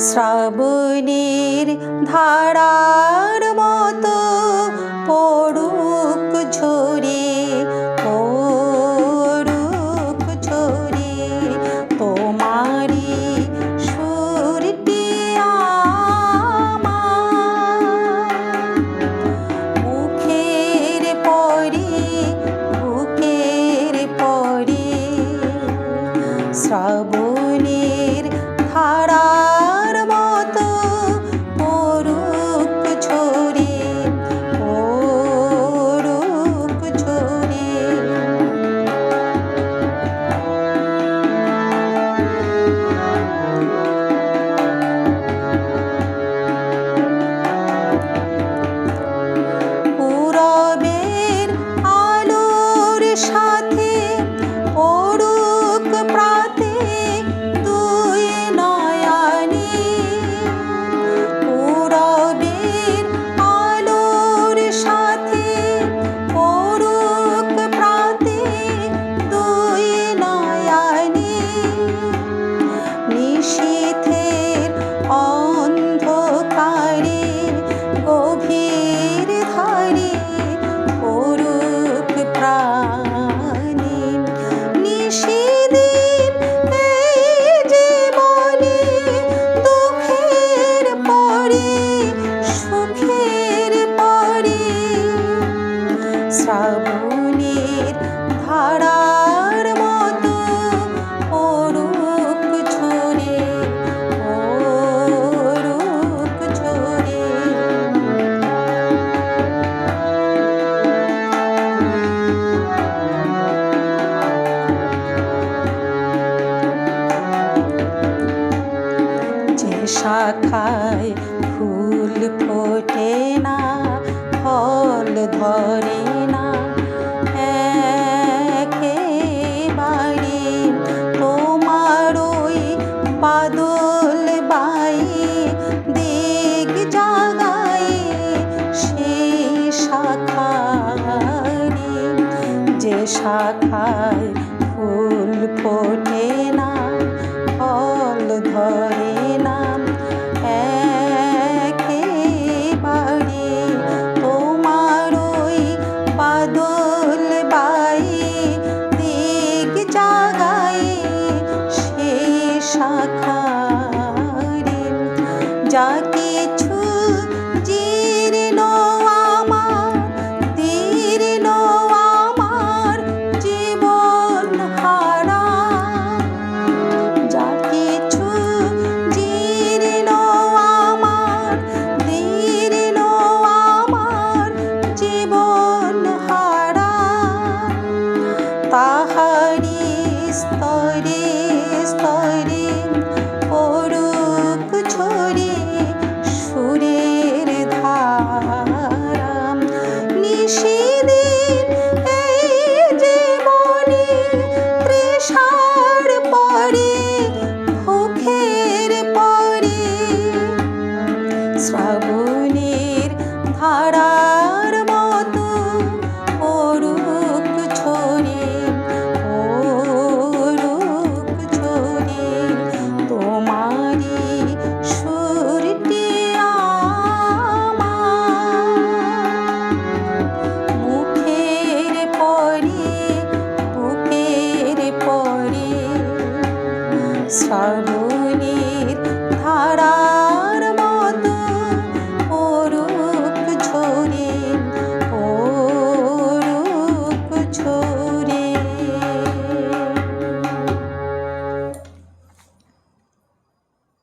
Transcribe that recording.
শ্রাবণীর ধারার মতো পড়ু যে শাখায় ফুল ফোটে না, ফল ধরে না। একেবারে তোমার ওই বাদল বাই দিক জাগায় সে শাখায় যে শাখায় ফুল ফোটে